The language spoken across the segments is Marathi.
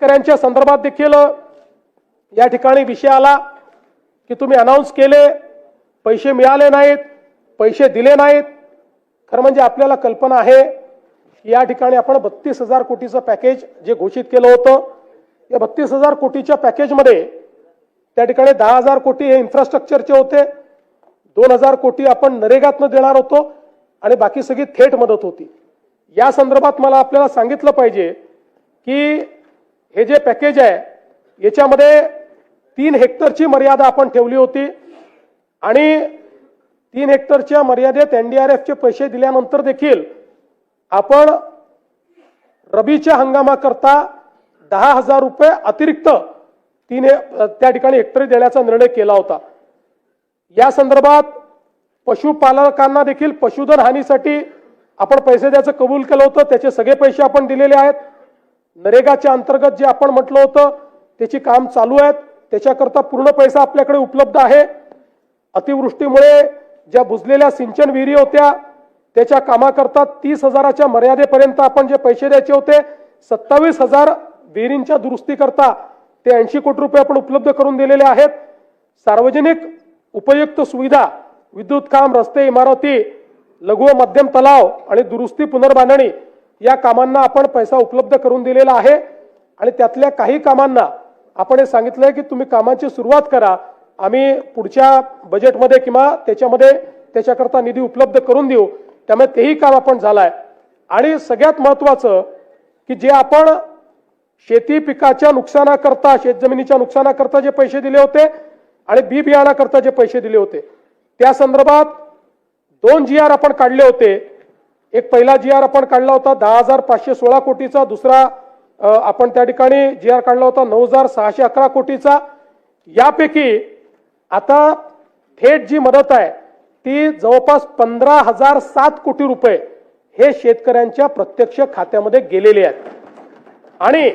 शेतकऱ्यांच्या संदर्भात देखील या ठिकाणी विषय आला की तुम्ही अनाऊन्स केले पैसे मिळाले नाहीत पैसे दिले नाहीत. खरं म्हणजे आपल्याला कल्पना आहे की या ठिकाणी आपण बत्तीस हजार कोटीचं पॅकेज जे घोषित केलं होतं या बत्तीस हजार कोटीच्या पॅकेजमध्ये त्या ठिकाणी दहा हजार कोटी हे इन्फ्रास्ट्रक्चरचे होते. दोन हजार कोटी आपण नरेगातनं देणार होतो आणि बाकी सगळी थेट मदत होती. या संदर्भात मला आपल्याला सांगितलं पाहिजे की हे जे पॅकेज आहे याच्यामध्ये तीन हेक्टरची मर्यादा आपण ठेवली होती. आणि तीन हेक्टरच्या मर्यादेत एनडीआरएफचे पैसे दिल्यानंतर देखील आपण रबीच्या हंगामाकरता दहा हजार रुपये अतिरिक्त तीन हे त्या ठिकाणी हेक्टरी देण्याचा निर्णय केला होता. या संदर्भात पशुपालकांना देखील पशुधन हानीसाठी आपण पैसे द्यायचं कबूल केलं होतं. त्याचे सगळे पैसे आपण दिलेले आहेत. नरेगाच्या अंतर्गत जे आपण म्हटलं होतं त्याची काम चालू आहेत. त्याच्याकरता पूर्ण पैसा आपल्याकडे उपलब्ध आहे. अतिवृष्टीमुळे ज्या बुजलेल्या सिंचन विहिरी होत्या त्याच्या कामाकरता तीस हजाराच्या मर्यादेपर्यंत आपण जे पैसे द्यायचे होते सत्तावीस हजार विहिरींच्या दुरुस्तीकरता ते ऐंशी कोटी रुपये आपण उपलब्ध करून दिलेले आहेत. सार्वजनिक उपयुक्त सुविधा विद्युत काम रस्ते इमारती लघु व मध्यम तलाव आणि दुरुस्ती पुनर्बांधणी या कामांना आपण पैसा उपलब्ध करून दिलेला आहे. आणि त्यातल्या काही कामांना आपण हे सांगितलंय की तुम्ही कामांची सुरुवात करा. आम्ही पुढच्या बजेटमध्ये किंवा त्याच्यामध्ये त्याच्याकरता निधी उपलब्ध करून देऊ. त्यामुळे तेही काम आपण झालंय. आणि सगळ्यात महत्वाचं की जे आपण शेती पिकाच्या नुकसानाकरता शेतजमिनीच्या नुकसानाकरता जे पैसे दिले होते आणि बी बियाणाकरता जे पैसे दिले होते त्या संदर्भात दोन जी आर आपण काढले होते. एक पहिला जी आर आपण काढला होता दहा हजार पाचशे सोळा कोटीचा. दुसरा आपण त्या ठिकाणी जी आर काढला होता नऊ हजार सहाशे अकरा कोटीचा. यापैकी आता थेट जी मदत आहे ती जवळपास पंधरा हजार सात कोटी रुपये हे शेतकऱ्यांच्या प्रत्यक्ष खात्यामध्ये गेलेले आहेत. आणि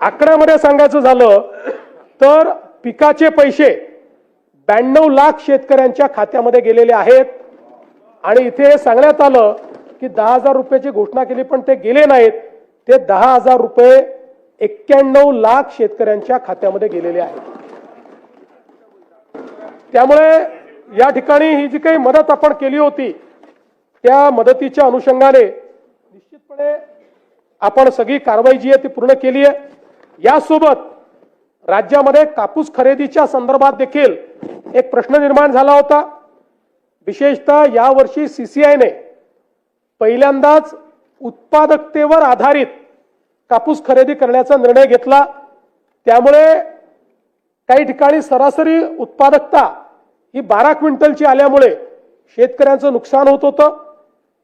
आकड्यामध्ये सांगायचं झालं तर पिकाचे पैसे ब्याण्णव लाख शेतकऱ्यांच्या खात्यामध्ये गेलेले आहेत. आणि इथे सांगण्यात आलं की दहा हजार रुपयाची घोषणा केली पण ते गेले नाहीत. ते दहा हजार रुपये एक्क्याण्णव लाख शेतकऱ्यांच्या खात्यामध्ये गेलेले आहेत. त्यामुळे या ठिकाणी ही जी काही मदत आपण केली होती त्या मदतीच्या अनुषंगाने निश्चितपणे आपण सगळी कारवाई जी आहे ती पूर्ण केली आहे. यासोबत राज्यामध्ये कापूस खरेदीच्या संदर्भात देखील एक प्रश्न निर्माण झाला होता. विशेषतः यावर्षी सीसीआयने पहिल्यांदाच उत्पादकतेवर आधारित कापूस खरेदी करण्याचा निर्णय घेतला. त्यामुळे काही ठिकाणी सरासरी उत्पादकता ही बारा क्विंटलची आल्यामुळे शेतकऱ्यांचं नुकसान होत होतं.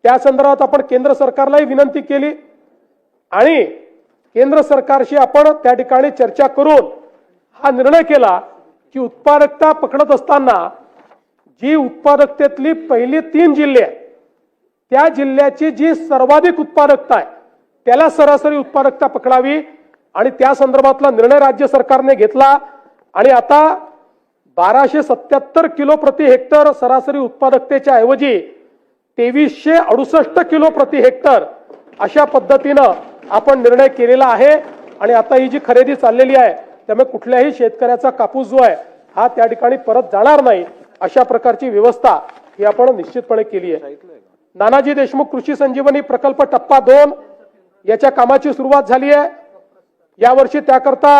त्या संदर्भात आपण केंद्र सरकारलाही विनंती केली आणि केंद्र सरकारशी आपण त्या ठिकाणी चर्चा करून हा निर्णय केला की उत्पादकता पकडत असताना जी उत्पादकतेतली पहिली तीन जिल्हे आहेत त्या जिल्ह्याची जी सर्वाधिक उत्पादकता आहे त्याला सरासरी उत्पादकता पकडावी आणि त्या संदर्भातला निर्णय राज्य सरकारने घेतला. आणि आता बाराशे सत्याहत्तर किलो प्रति हेक्टर सरासरी उत्पादकतेच्या ऐवजी तेवीसशे अडुसष्ट किलो प्रति हेक्टर अशा पद्धतीनं आपण निर्णय केलेला आहे. आणि आता ही जी खरेदी चाललेली आहे त्यामुळे कुठल्याही शेतकऱ्याचा कापूस जो आहे हा त्या ठिकाणी परत जाणार नाही अशा प्रकारची व्यवस्था ही आपण निश्चितपणे केली आहे. नानाजी देशमुख कृषी संजीवनी प्रकल्प टप्पा दोन याच्या कामाची सुरुवात झाली आहे. यावर्षी त्याकरता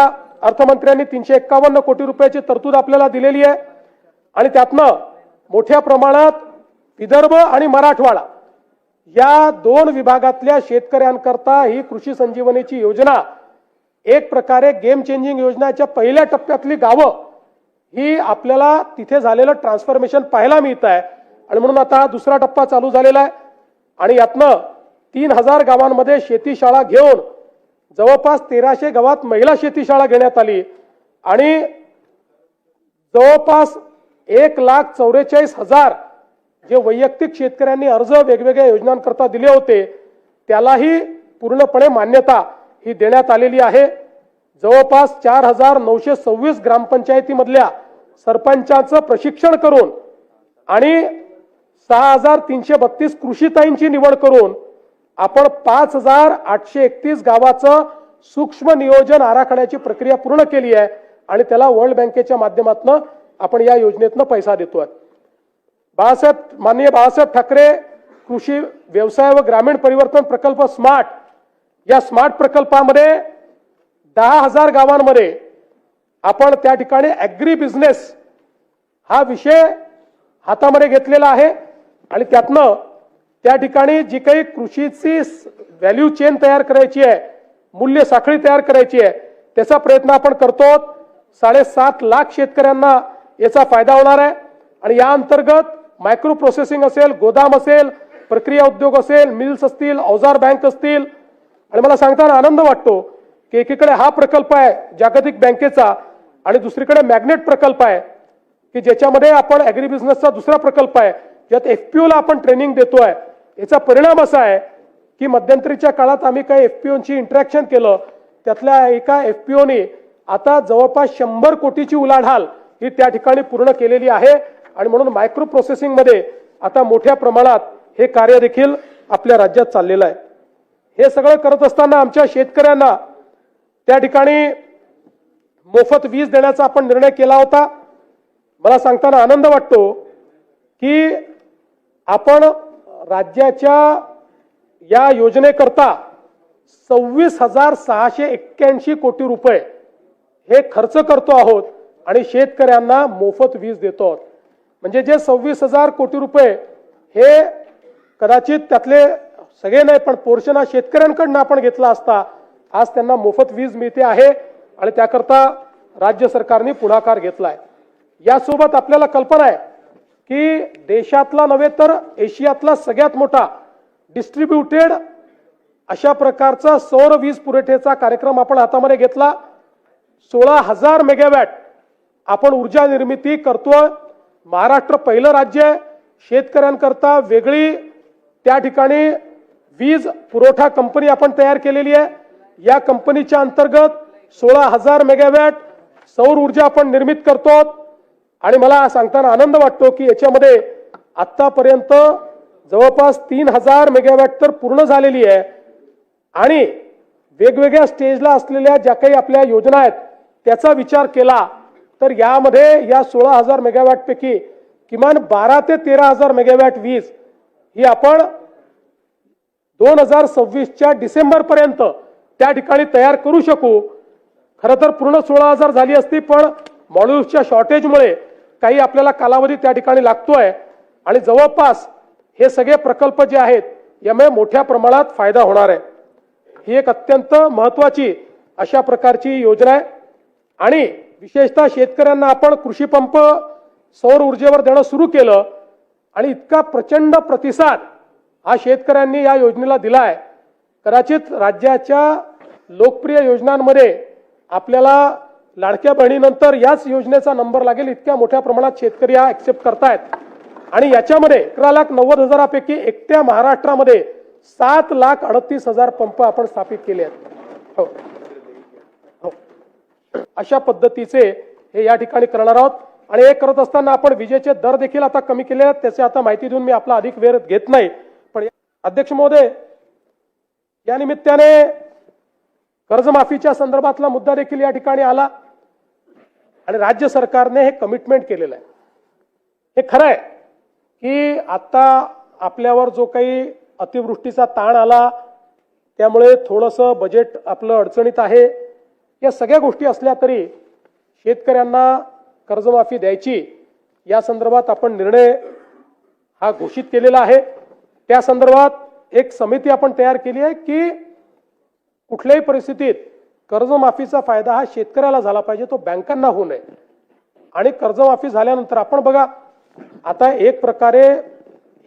अर्थमंत्र्यांनी तीनशे एक्कावन्न कोटी रुपयाची तरतूद आपल्याला दिलेली आहे. आणि त्यातनं मोठ्या प्रमाणात विदर्भ आणि मराठवाडा या दोन विभागातल्या शेतकऱ्यांकरता ही कृषी संजीवनीची योजना एक प्रकारे गेम चेंजिंग योजनाच्या पहिल्या टप्प्यातली गावं ही आपल्याला तिथे झालेलं ट्रान्सफॉर्मेशन पाहायला मिळत आहे. आणि म्हणून आता हा दुसरा टप्पा चालू झालेला आहे. आणि यातनं तीन हजार गावांमध्ये शेतीशाळा घेऊन जवळपास तेराशे गावात महिला शेतीशाळा घेण्यात आली. आणि जवळपास एक लाख चौवेचाळीस हजार जे वैयक्तिक शेतकऱ्यांनी अर्ज वेगवेगळ्या योजनांकरता दिले होते त्यालाही पूर्णपणे मान्यता ही देण्यात आलेली आहे. जवळपास चार हजार नऊशे सव्वीस ग्रामपंचायतीमधल्या सरपंचाचं प्रशिक्षण करून आणि सहा हजार तीनशे बत्तीस कृषीताईंची निवड करून आपण पाच हजार आठशे एकतीस गावाचं सूक्ष्म नियोजन आराखड्याची प्रक्रिया पूर्ण केली आहे आणि त्याला वर्ल्ड बँकेच्या माध्यमातून आपण या योजनेतनं पैसा देतोय. बाळासाहेब माननीय बाळासाहेब ठाकरे कृषी व्यवसाय व ग्रामीण परिवर्तन प्रकल्प स्मार्ट या स्मार्ट प्रकल्पामध्ये दहा हजार गावांमध्ये आपण त्या ठिकाणी ॲग्री बिझनेस हा विषय हातामध्ये घेतलेला आहे. आणि त्यातनं त्या ठिकाणी जी काही कृषीची व्हॅल्यू चेन तयार करायची आहे मूल्य साखळी तयार करायची आहे त्याचा प्रयत्न आपण करतो. साडेसात लाख शेतकऱ्यांना याचा फायदा होणार आहे. आणि या अंतर्गत मायक्रो प्रोसेसिंग असेल गोदाम असेल प्रक्रिया उद्योग असेल मिल्स असतील अवजार बँक असतील. आणि मला सांगताना आनंद वाटतो की एकीकडे हा प्रकल्प आहे जागतिक बँकेचा आणि दुसरीकडे मॅग्नेट प्रकल्प आहे की ज्याच्यामध्ये आपण ॲग्री बिझनेसचा दुसरा प्रकल्प आहे. ज्यात एफ पी ओला आपण ट्रेनिंग देतोय. याचा परिणाम असा आहे की मध्यंतरीच्या काळात आम्ही काही एफ पी ओची इंटरॅक्शन केलं. त्यातल्या एका एफ पी ओने आता जवळपास शंभर कोटीची उलाढाल ही त्या ठिकाणी पूर्ण केलेली आहे आणि म्हणून मायक्रो प्रोसेसिंगमध्ये आता मोठ्या प्रमाणात हे कार्य देखील आपल्या राज्यात चाललेलं आहे. हे सगळं करत असताना आमच्या शेतकऱ्यांना त्या ठिकाणी मोफत वीज देण्याचा आपण निर्णय केला होता. मला सांगताना आनंद वाटतो की आपण राज्याच्या या योजनेकरता सव्वीस हजार सहाशे एक्क्याऐंशी कोटी रुपये हे खर्च करतो आहोत आणि शेतकऱ्यांना मोफत वीज देतो आहोत. म्हणजे जे सव्वीस हजार कोटी रुपये हे कदाचित त्यातले सगळे नाही पण पोर्शन हा शेतकऱ्यांकडनं आपण घेतला असता आज त्यांना मोफत वीज मिळते आहे आणि त्याकरता राज्य सरकारने पुढाकार घेतला आहे यासोबत आपल्याला कल्पना आहे की देशातला नव्हे तर एशियातला सगळ्यात मोठा डिस्ट्रीब्युटेड अशा प्रकारचा सौर वीज पुरवठ्याचा कार्यक्रम आपण हातामध्ये घेतला. सोळा हजार मेगावॅट आपण ऊर्जा निर्मिती करतोय. महाराष्ट्र पहिलं राज्य आहे. शेतकऱ्यांकरता वेगळी त्या ठिकाणी वीज पुरवठा कंपनी आपण तयार केलेली आहे. या कंपनीच्या अंतर्गत सोळा हजार मेगावॅट सौर ऊर्जा आपण निर्मित करतो आणि मला सांगताना आनंद वाटतो की याच्यामध्ये आत्तापर्यंत जवळपास तीन हजार मेगावॅट तर पूर्ण झालेली आहे. आणि वेगवेगळ्या स्टेजला असलेल्या ज्या काही आपल्या योजना आहेत त्याचा विचार केला तर यामध्ये या सोळा हजार मेगावॅटपैकी किमान बारा ते तेरा हजार मेगावॅट वीज ही आपण दोन हजार सव्वीसच्या डिसेंबरपर्यंत त्या ठिकाणी तयार करू शकू. खरं तर पूर्ण सोळा हजार झाली असती पण मॉड्यूल्सच्या शॉर्टेजमुळे काही आपल्याला कालावधी त्या ठिकाणी लागतोय. आणि जवळपास हे सगळे प्रकल्प जे आहेत यामुळे मोठ्या प्रमाणात फायदा होणार आहे. ही एक अत्यंत महत्वाची अशा प्रकारची योजना आहे. आणि विशेषतः शेतकऱ्यांना आपण कृषी पंप सौर ऊर्जेवर देणं सुरू केलं आणि इतका प्रचंड प्रतिसाद हा शेतकऱ्यांनी या योजनेला दिला आहे. कदाचित राज्याच्या लोकप्रिय योजनांमध्ये आपल्याला लाडक्या बहिणीनंतर याच योजनेचा नंबर लागेल. इतक्या मोठ्या प्रमाणात शेतकरी हा ऍक्सेप्ट करतायत. आणि याच्यामध्ये अकरा लाख नव्वद हजारापैकी एकट्या महाराष्ट्रामध्ये सात लाख अडतीस हजार पंप आपण स्थापित केले आहेत. हो. हो. अशा पद्धतीचे हे या ठिकाणी करणार आहोत. आणि हे करत असताना आपण विजेचे दर देखील आता कमी केले आहेत. त्याची आता माहिती देऊन मी आपला अधिक वेळ घेत नाही. पण अध्यक्ष महोदय या निमित्ताने कर्जमाफीच्या संदर्भातला मुद्दा देखील या ठिकाणी आला. आणि राज्य सरकारने हे कमिटमेंट केलेलं आहे. हे खरं आहे की आत्ता आपल्यावर जो काही अतिवृष्टीचा ताण आला त्यामुळे थोडंसं बजेट आपलं अडचणीत आहे. या सगळ्या गोष्टी असल्या तरी शेतकऱ्यांना कर्जमाफी द्यायची या संदर्भात आपण निर्णय हा घोषित केलेला आहे. त्या संदर्भात एक समिती आपण तयार केली आहे की कुठल्याही परिस्थितीत कर्जमाफीचा फायदा हा शेतकऱ्याला झाला पाहिजे तो बँकांना होऊ नये. आणि कर्जमाफी झाल्यानंतर आपण बघा आता एक प्रकारे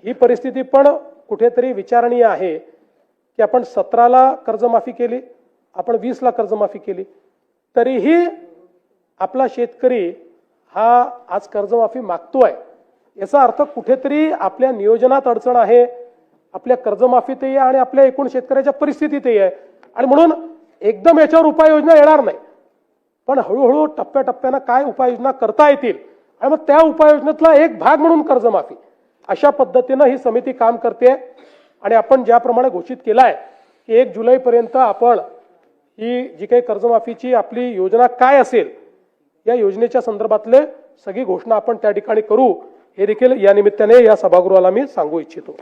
ही परिस्थिती पण कुठेतरी विचारणीय आहे की आपण सतराला कर्जमाफी केली आपण वीसला कर्जमाफी केली तरीही आपला शेतकरी हा आज कर्जमाफी मागतोय. याचा अर्थ कुठेतरी आपल्या नियोजनात अडचण आहे आपल्या कर्जमाफीतही आहे आणि आपल्या एकूण शेतकऱ्याच्या परिस्थितीतही आहे. आणि म्हणून एकदम याच्यावर उपाययोजना येणार नाही. पण हळूहळू टप्प्याटप्प्यानं काय उपाययोजना करता येतील आणि मग त्या उपाययोजनेतला एक भाग म्हणून कर्जमाफी. अशा पद्धतीनं ही समिती काम करते. आणि आपण ज्याप्रमाणे घोषित केलाय आहे की एक जुलैपर्यंत आपण ही जी काही कर्जमाफीची आपली योजना काय असेल या योजनेच्या संदर्भातले सगळी घोषणा आपण त्या ठिकाणी करू. हे देखील या निमित्ताने या सभागृहाला मी सांगू इच्छितो.